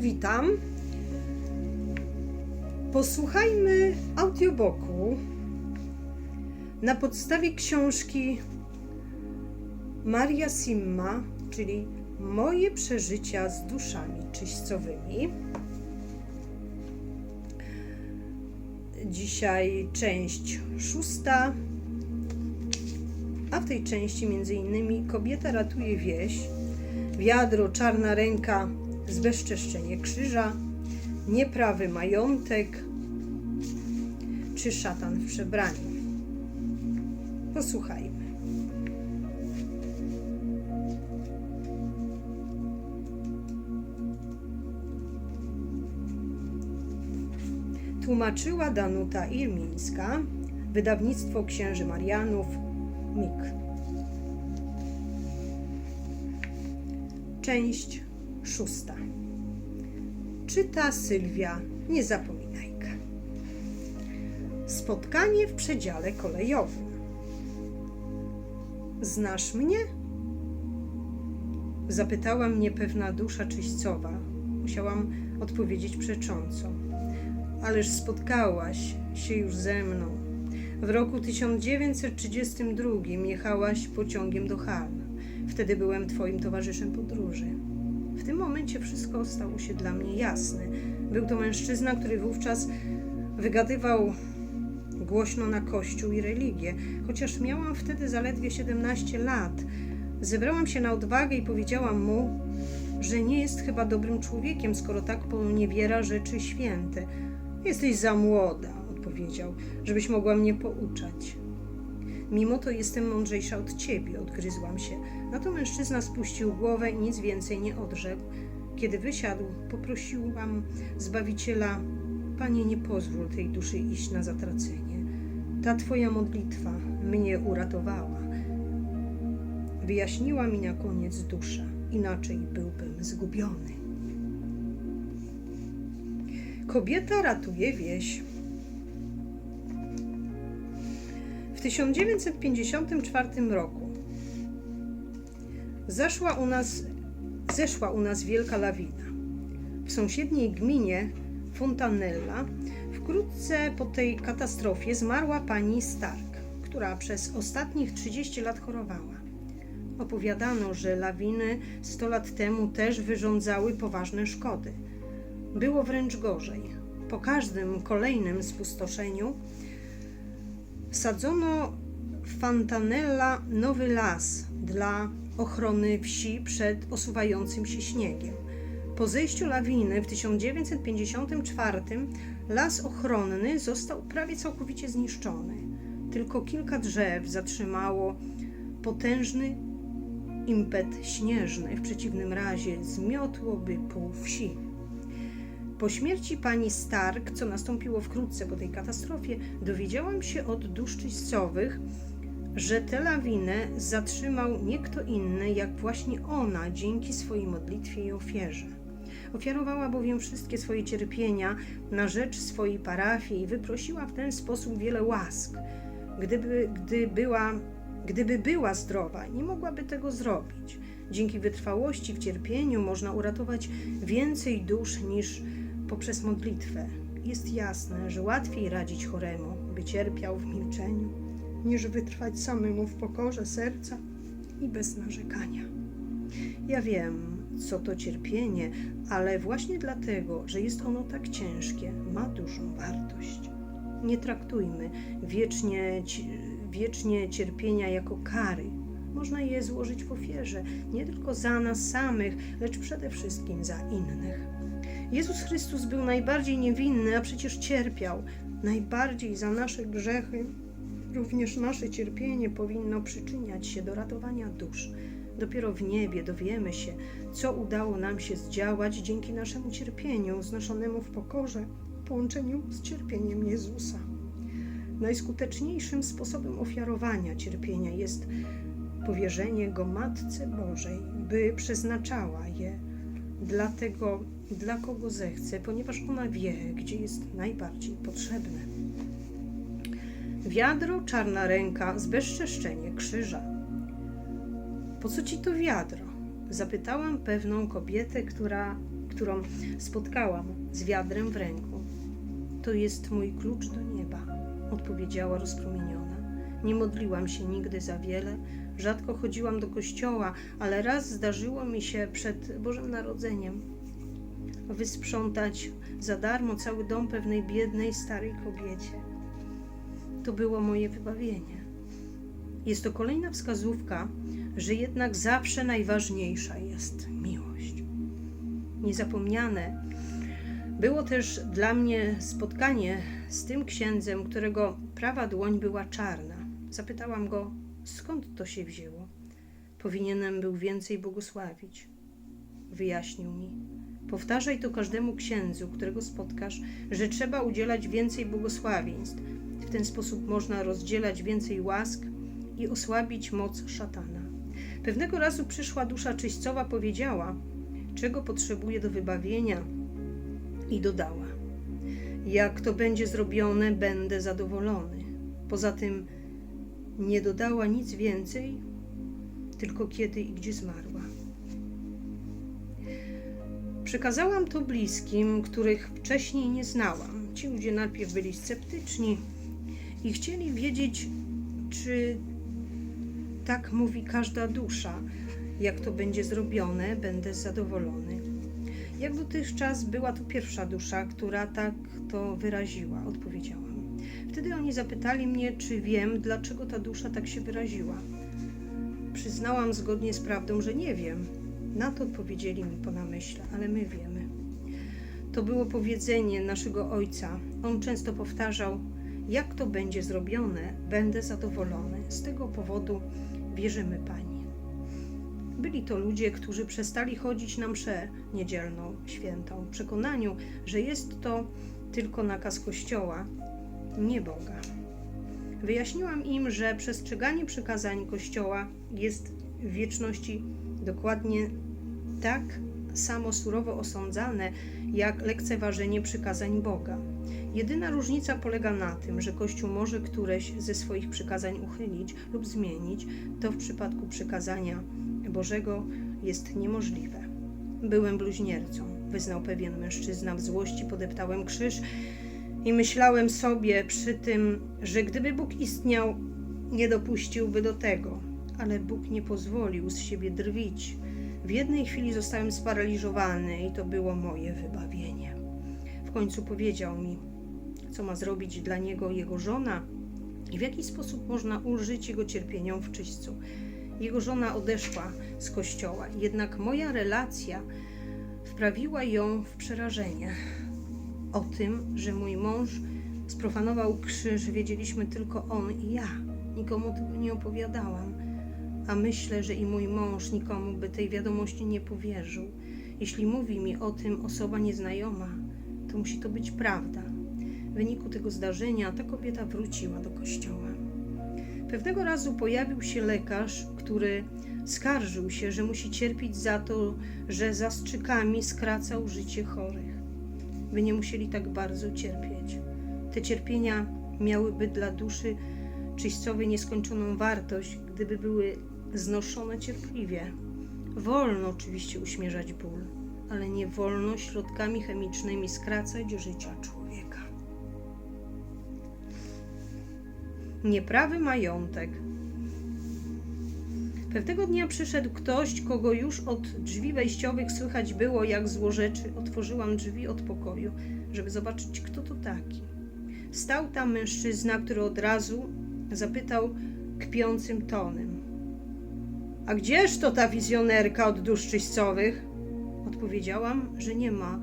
witam. Posłuchajmy audioboku na podstawie książki Maria Simma, czyli Moje przeżycia z duszami czyścowymi. Dzisiaj część szósta, a w tej części między innymi kobieta ratuje wieś, wiadro, czarna ręka, zbezczeszczenie krzyża, nieprawy majątek czy szatan w przebraniu. Posłuchajmy. Tłumaczyła Danuta Ilmińska, wydawnictwo Księży Marianów, MIK. Część szósta. Czyta Sylwia Niezapominajka. Spotkanie w przedziale kolejowym. Znasz mnie? Zapytała mnie pewna dusza czyścowa. Musiałam odpowiedzieć przecząco. Ależ spotkałaś się już ze mną. W roku 1932 jechałaś pociągiem do Halm. Wtedy byłem Twoim towarzyszem podróży. W tym momencie wszystko stało się dla mnie jasne. Był to mężczyzna, który wówczas wygadywał głośno na kościół i religię. Chociaż miałam wtedy zaledwie 17 lat, zebrałam się na odwagę i powiedziałam mu, że nie jest chyba dobrym człowiekiem, skoro tak poniewiera rzeczy święte. Jesteś za młoda, odpowiedział, żebyś mogła mnie pouczać. Mimo to jestem mądrzejsza od ciebie, odgryzłam się. Na to mężczyzna spuścił głowę i nic więcej nie odrzekł. Kiedy wysiadł, poprosiłam Zbawiciela, Panie, nie pozwól tej duszy iść na zatracenie. Ta Twoja modlitwa mnie uratowała. Wyjaśniła mi na koniec dusza, inaczej byłbym zgubiony. Kobieta ratuje wieś. W 1954 roku zaszła u nas, zeszła u nas wielka lawina. W sąsiedniej gminie Fontanella wkrótce po tej katastrofie zmarła pani Stark, która przez ostatnich 30 lat chorowała. Opowiadano, że lawiny 100 lat temu też wyrządzały poważne szkody. Było wręcz gorzej. Po każdym kolejnym spustoszeniu sadzono w Fantanella nowy las dla ochrony wsi przed osuwającym się śniegiem. Po zejściu lawiny w 1954 las ochronny został prawie całkowicie zniszczony. Tylko kilka drzew zatrzymało potężny impet śnieżny. W przeciwnym razie zmiotłoby pół wsi. Po śmierci pani Stark, co nastąpiło wkrótce po tej katastrofie, dowiedziałam się od dusz czyścowych, że tę lawinę zatrzymał nie kto inny, jak właśnie ona, dzięki swojej modlitwie i ofierze. Ofiarowała bowiem wszystkie swoje cierpienia na rzecz swojej parafii i wyprosiła w ten sposób wiele łask. Gdyby, gdy była, gdyby była zdrowa, nie mogłaby tego zrobić. Dzięki wytrwałości w cierpieniu można uratować więcej dusz niż poprzez modlitwę. Jest jasne, że łatwiej radzić choremu, by cierpiał w milczeniu, niż wytrwać samemu w pokorze serca i bez narzekania. Ja wiem, co to cierpienie, ale właśnie dlatego, że jest ono tak ciężkie, ma dużą wartość. Nie traktujmy wiecznie, wiecznie cierpienia jako kary. Można je złożyć w ofierze, nie tylko za nas samych, lecz przede wszystkim za innych. Jezus Chrystus był najbardziej niewinny, a przecież cierpiał najbardziej za nasze grzechy. Również nasze cierpienie powinno przyczyniać się do ratowania dusz. Dopiero w niebie dowiemy się, co udało nam się zdziałać dzięki naszemu cierpieniu, znoszonemu w pokorze, w połączeniu z cierpieniem Jezusa. Najskuteczniejszym sposobem ofiarowania cierpienia jest powierzenie go Matce Bożej, by przeznaczała je dla tego, dla kogo zechce, ponieważ ona wie, gdzie jest najbardziej potrzebne. Wiadro, czarna ręka, zbezczeszczenie krzyża. Po co ci to wiadro? Zapytałam pewną kobietę, która którą spotkałam z wiadrem w ręku. To jest mój klucz do nieba, odpowiedziała rozpromieniona. Nie modliłam się nigdy za wiele, rzadko chodziłam do kościoła, ale raz zdarzyło mi się przed Bożym Narodzeniem wysprzątać za darmo cały dom pewnej biednej, starej kobiecie. To było moje wybawienie. Jest to kolejna wskazówka, że jednak zawsze najważniejsza jest miłość. Niezapomniane było też dla mnie spotkanie z tym księdzem, którego prawa dłoń była czarna. Zapytałam go, skąd to się wzięło. Powinienem był więcej błogosławić. Wyjaśnił mi. Powtarzaj to każdemu księdzu, którego spotkasz, że trzeba udzielać więcej błogosławieństw. W ten sposób można rozdzielać więcej łask i osłabić moc szatana. Pewnego razu przyszła dusza czyścowa, powiedziała, czego potrzebuje do wybawienia, i dodała: Jak to będzie zrobione, będę zadowolony. Poza tym nie dodała nic więcej, tylko kiedy i gdzie zmarła. Przekazałam to bliskim, których wcześniej nie znałam. Ci ludzie najpierw byli sceptyczni i chcieli wiedzieć, czy tak mówi każda dusza. Jak to będzie zrobione, będę zadowolony. Jak dotychczas była to pierwsza dusza, która tak to wyraziła, odpowiedziałam. Wtedy oni zapytali mnie, czy wiem, dlaczego ta dusza tak się wyraziła. Przyznałam zgodnie z prawdą, że nie wiem. Na to odpowiedzieli mi po namyśle, ale my wiemy. To było powiedzenie naszego ojca. On często powtarzał: Jak to będzie zrobione, będę zadowolony. Z tego powodu wierzymy Pani. Byli to ludzie, którzy przestali chodzić na mszę niedzielną, świętą, w przekonaniu, że jest to tylko nakaz Kościoła, nie Boga. Wyjaśniłam im, że przestrzeganie przykazań Kościoła jest w wieczności dokładnie tak samo surowo osądzane, jak lekceważenie przykazań Boga. Jedyna różnica polega na tym, że Kościół może któreś ze swoich przykazań uchylić lub zmienić, to w przypadku przykazania Bożego jest niemożliwe. Byłem bluźniercą, wyznał pewien mężczyzna. W złości podeptałem krzyż i myślałem sobie przy tym, że gdyby Bóg istniał, nie dopuściłby do tego, ale Bóg nie pozwolił z siebie drwić. W jednej chwili zostałem sparaliżowany i to było moje wybawienie. W końcu powiedział mi, co ma zrobić dla niego jego żona i w jaki sposób można ulżyć jego cierpieniom w czyśćcu. Jego żona odeszła z kościoła, jednak moja relacja wprawiła ją w przerażenie. O tym, że mój mąż sprofanował krzyż, wiedzieliśmy tylko on i ja. Nikomu tego nie opowiadałam, a myślę, że i mój mąż nikomu by tej wiadomości nie powierzył. Jeśli mówi mi o tym osoba nieznajoma, to musi to być prawda. W wyniku tego zdarzenia ta kobieta wróciła do kościoła. Pewnego razu pojawił się lekarz, który skarżył się, że musi cierpieć za to, że zastrzykami skracał życie chorych. By nie musieli tak bardzo cierpieć. Te cierpienia miałyby dla duszy czyścowej nieskończoną wartość, gdyby były znoszone cierpliwie. Wolno oczywiście uśmierzać ból, ale nie wolno środkami chemicznymi skracać życia człowieka. Nieprawy majątek. Pewnego dnia przyszedł ktoś, kogo już od drzwi wejściowych słychać było, jak złorzeczy. Otworzyłam drzwi od pokoju, żeby zobaczyć, kto to taki. Stał tam mężczyzna, który od razu zapytał kpiącym tonem: A gdzież to ta wizjonerka od dusz czyścowych? Odpowiedziałam, że nie ma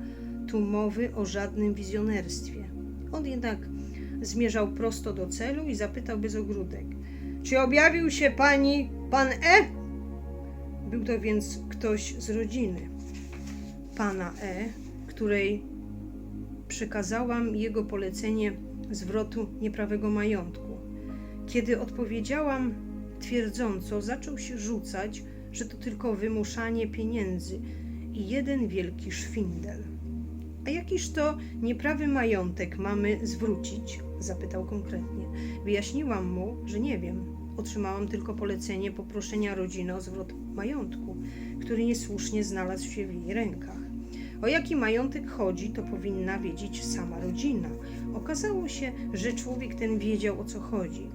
tu mowy o żadnym wizjonerstwie. On jednak zmierzał prosto do celu i zapytał bez ogródek: Czy objawił się pani pan E? Był to więc ktoś z rodziny pana E, której przekazałam jego polecenie zwrotu nieprawego majątku. Kiedy odpowiedziałam twierdząco, zaczął się rzucać, że to tylko wymuszanie pieniędzy i jeden wielki szwindel. A jakiż to nieprawy majątek mamy zwrócić? zapytał konkretnie. Wyjaśniłam mu, że nie wiem. Otrzymałam tylko polecenie poproszenia rodziny o zwrot majątku, który niesłusznie znalazł się w jej rękach. O jaki majątek chodzi, to powinna wiedzieć sama rodzina. Okazało się, że człowiek ten wiedział o co chodzi.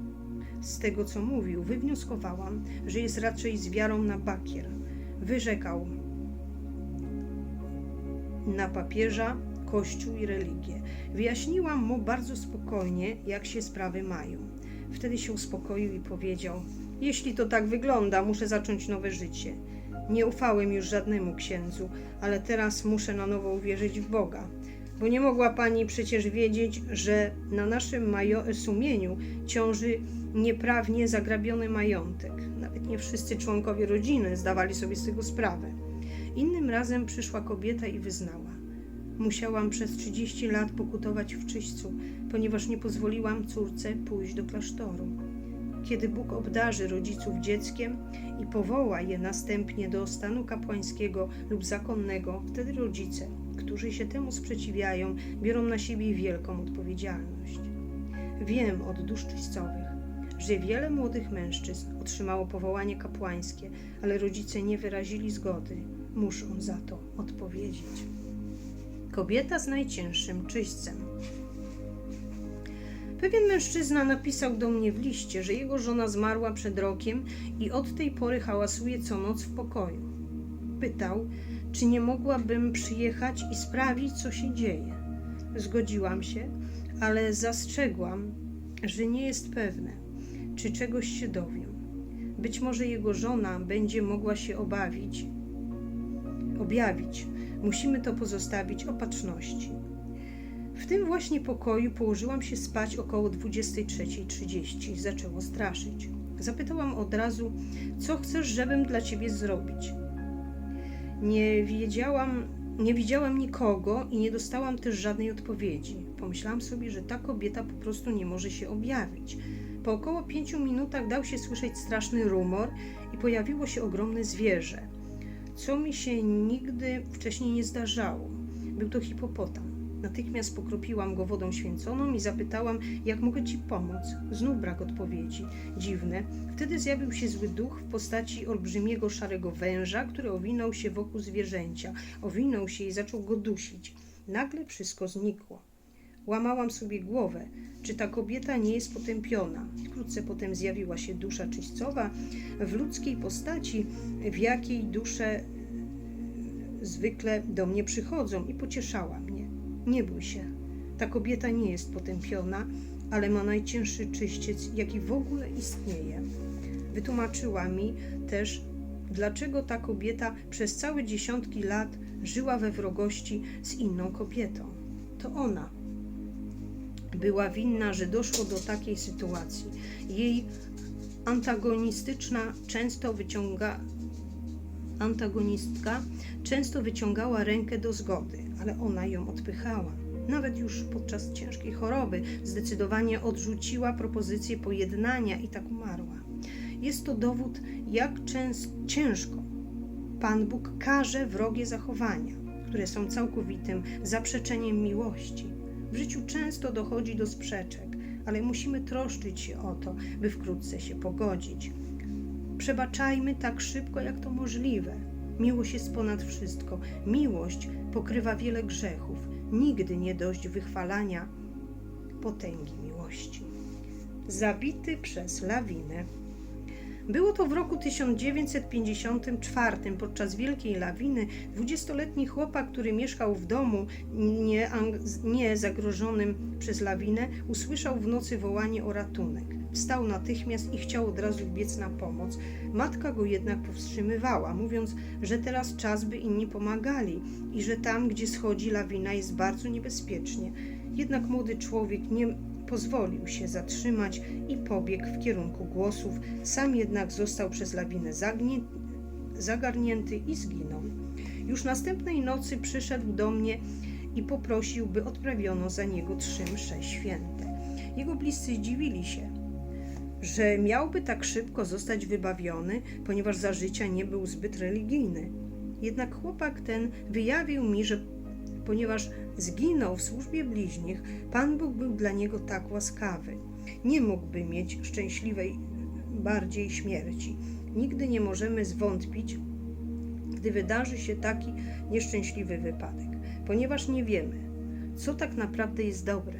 Z tego, co mówił, wywnioskowałam, że jest raczej z wiarą na bakier. Wyrzekał na papieża, kościół i religię. Wyjaśniłam mu bardzo spokojnie, jak się sprawy mają. Wtedy się uspokoił i powiedział: Jeśli to tak wygląda, muszę zacząć nowe życie. Nie ufałem już żadnemu księdzu, ale teraz muszę na nowo uwierzyć w Boga. Bo nie mogła pani przecież wiedzieć, że na naszym majo- sumieniu ciąży nieprawnie zagrabiony majątek. Nawet nie wszyscy członkowie rodziny zdawali sobie z tego sprawę. Innym razem przyszła kobieta i wyznała: Musiałam przez 30 lat pokutować w czyśćcu, ponieważ nie pozwoliłam córce pójść do klasztoru. Kiedy Bóg obdarzy rodziców dzieckiem i powoła je następnie do stanu kapłańskiego lub zakonnego, wtedy rodzice, którzy się temu sprzeciwiają, biorą na siebie wielką odpowiedzialność. Wiem od dusz czyścowych, że wiele młodych mężczyzn otrzymało powołanie kapłańskie, ale rodzice nie wyrazili zgody. Muszą za to odpowiedzieć. Kobieta z najcięższym czyśćcem. Pewien mężczyzna napisał do mnie w liście, że jego żona zmarła przed rokiem i od tej pory hałasuje co noc w pokoju. Pytał, czy nie mogłabym przyjechać i sprawdzić, co się dzieje. Zgodziłam się, ale zastrzegłam, że nie jest pewne, czy czegoś się dowiem. Być może jego żona będzie mogła się obawić, objawić. Musimy to pozostawić opatrzności. W tym właśnie pokoju położyłam się spać około 23.30. Zaczęło straszyć. Zapytałam od razu, co chcesz, żebym dla ciebie zrobić. Nie wiedziałam, nie widziałam nikogo i nie dostałam też żadnej odpowiedzi. Pomyślałam sobie, że ta kobieta po prostu nie może się objawić. Po około pięciu minutach dał się słyszeć straszny rumor i pojawiło się ogromne zwierzę, co mi się nigdy wcześniej nie zdarzało. Był to hipopotam. Natychmiast pokropiłam go wodą święconą i zapytałam, jak mogę ci pomóc. Znów brak odpowiedzi. Dziwne. Wtedy zjawił się zły duch w postaci olbrzymiego szarego węża, który owinął się wokół zwierzęcia. Owinął się i zaczął go dusić. Nagle wszystko znikło. Łamałam sobie głowę, czy ta kobieta nie jest potępiona. Wkrótce potem zjawiła się dusza czyścowa w ludzkiej postaci, w jakiej dusze zwykle do mnie przychodzą i pocieszała mnie. Nie bój się, ta kobieta nie jest potępiona, ale ma najcięższy czyściec, jaki w ogóle istnieje. Wytłumaczyła mi też, dlaczego ta kobieta przez całe dziesiątki lat żyła we wrogości z inną kobietą. To ona była winna, że doszło do takiej sytuacji. Jej antagonistyczna często wyciąga antagonistka często wyciągała rękę do zgody, ale ona ją odpychała. Nawet już podczas ciężkiej choroby zdecydowanie odrzuciła propozycję pojednania i tak umarła. Jest to dowód, jak częst, ciężko Pan Bóg karze wrogie zachowania, które są całkowitym zaprzeczeniem miłości. W życiu często dochodzi do sprzeczek, ale musimy troszczyć się o to, by wkrótce się pogodzić. Przebaczajmy tak szybko, jak to możliwe. Miłość jest ponad wszystko. Miłość pokrywa wiele grzechów. Nigdy nie dość wychwalania potęgi miłości. Zabity przez lawinę. Było to w roku 1954 podczas wielkiej lawiny. Dwudziestoletni chłopak, który mieszkał w domu nie, nie zagrożonym przez lawinę, usłyszał w nocy wołanie o ratunek. Wstał natychmiast i chciał od razu biec na pomoc. Matka go jednak powstrzymywała, mówiąc, że teraz czas, by inni pomagali i że tam, gdzie schodzi lawina, jest bardzo niebezpiecznie. Jednak młody człowiek nie pozwolił się zatrzymać i pobiegł w kierunku głosów. Sam jednak został przez lawinę zagarnięty i zginął. Już następnej nocy przyszedł do mnie i poprosił, by odprawiono za niego trzy msze święte. Jego bliscy dziwili się, że miałby tak szybko zostać wybawiony, ponieważ za życia nie był zbyt religijny. Jednak chłopak ten wyjawił mi, że ponieważ zginął w służbie bliźnich, Pan Bóg był dla niego tak łaskawy. Nie mógłby mieć szczęśliwej bardziej śmierci. Nigdy nie możemy zwątpić, gdy wydarzy się taki nieszczęśliwy wypadek. ponieważ nie wiemy, co tak naprawdę jest dobre.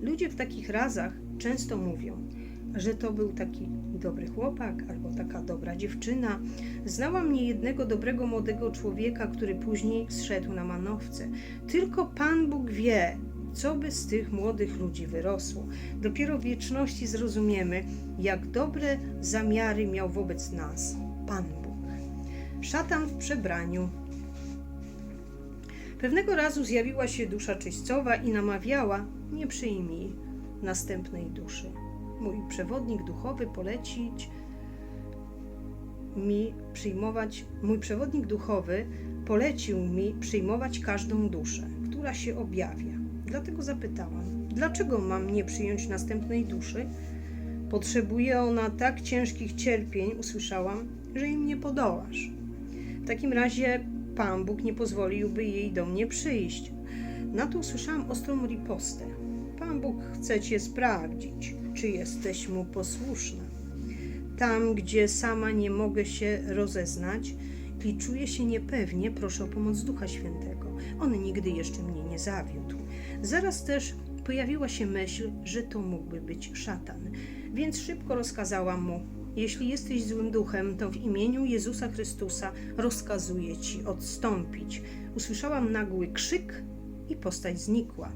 Ludzie w takich razach często mówią, że to był taki dobry chłopak albo taka dobra dziewczyna. Znałam niejednego dobrego młodego człowieka, który później zszedł na manowce. Tylko Pan Bóg wie, co by z tych młodych ludzi wyrosło. Dopiero w wieczności zrozumiemy, jak dobre zamiary miał wobec nas Pan Bóg. Szatan w przebraniu. Pewnego razu zjawiła się dusza czyścowa i namawiała: Nie przyjmij następnej duszy. Mój przewodnik duchowy polecić mi przyjmować, mój przewodnik duchowy polecił mi przyjmować każdą duszę, która się objawia. Dlatego zapytałam, dlaczego mam nie przyjąć następnej duszy? Potrzebuje ona tak ciężkich cierpień, usłyszałam, że im nie podołasz. W takim razie Pan Bóg nie pozwoliłby jej do mnie przyjść. Na to usłyszałam ostrą ripostę. Pan Bóg chce cię sprawdzić, czy jesteś mu posłuszna. Tam, gdzie sama nie mogę się rozeznać i czuję się niepewnie, proszę o pomoc Ducha Świętego. On nigdy jeszcze mnie nie zawiódł. Zaraz też pojawiła się myśl, że to mógłby być szatan, więc szybko rozkazałam mu: Jeśli jesteś złym duchem, to w imieniu Jezusa Chrystusa rozkazuję ci odstąpić. Usłyszałam nagły krzyk i postać znikła.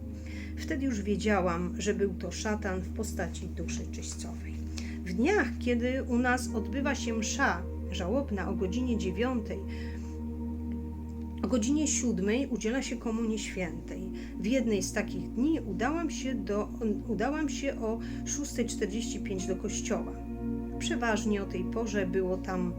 Wtedy już wiedziałam, że był to szatan w postaci duszy czyścowej. W dniach, kiedy u nas odbywa się msza żałobna o godzinie dziewiątej, o godzinie siódmej udziela się Komunii Świętej. W jednej z takich dni udałam się, do, udałam się o 6.45 do kościoła. Przeważnie o tej porze było tam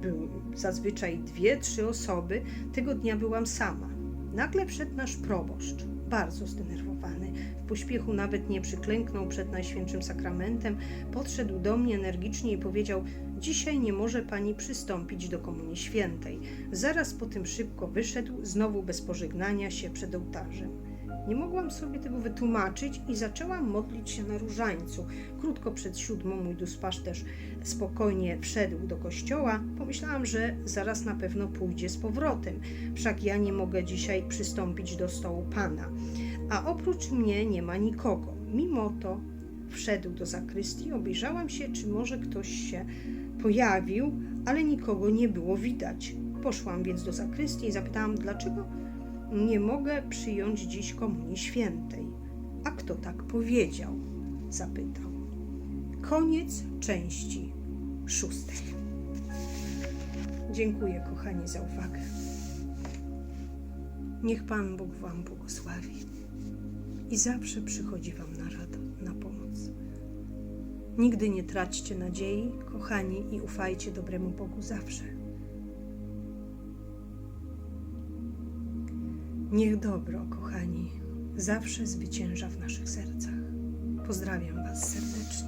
był zazwyczaj dwie, trzy osoby. Tego dnia byłam sama. Nagle wszedł nasz proboszcz, bardzo zdenerwowany. W pośpiechu nawet nie przyklęknął przed Najświętszym Sakramentem. Podszedł do mnie energicznie i powiedział: Dzisiaj nie może pani przystąpić do Komunii Świętej. Zaraz po tym szybko wyszedł, znowu bez pożegnania się przed ołtarzem. Nie mogłam sobie tego wytłumaczyć i zaczęłam modlić się na różańcu. Krótko przed siódmą mój duszpasterz spokojnie wszedł do kościoła. Pomyślałam, że zaraz na pewno pójdzie z powrotem. Wszak ja nie mogę dzisiaj przystąpić do stołu Pana. A oprócz mnie nie ma nikogo. Mimo to wszedł do zakrystii, obejrzałam się, czy może ktoś się pojawił, ale nikogo nie było widać. Poszłam więc do zakrystii i zapytałam, dlaczego nie mogę przyjąć dziś Komunii Świętej. A kto tak powiedział? Zapytał. Koniec części szóstej. Dziękuję, kochani, za uwagę. Niech Pan Bóg Wam błogosławi i zawsze przychodzi Wam na radę, na pomoc. Nigdy nie traćcie nadziei, kochani, i ufajcie dobremu Bogu zawsze. Niech dobro, kochani, zawsze zwycięża w naszych sercach. Pozdrawiam Was serdecznie.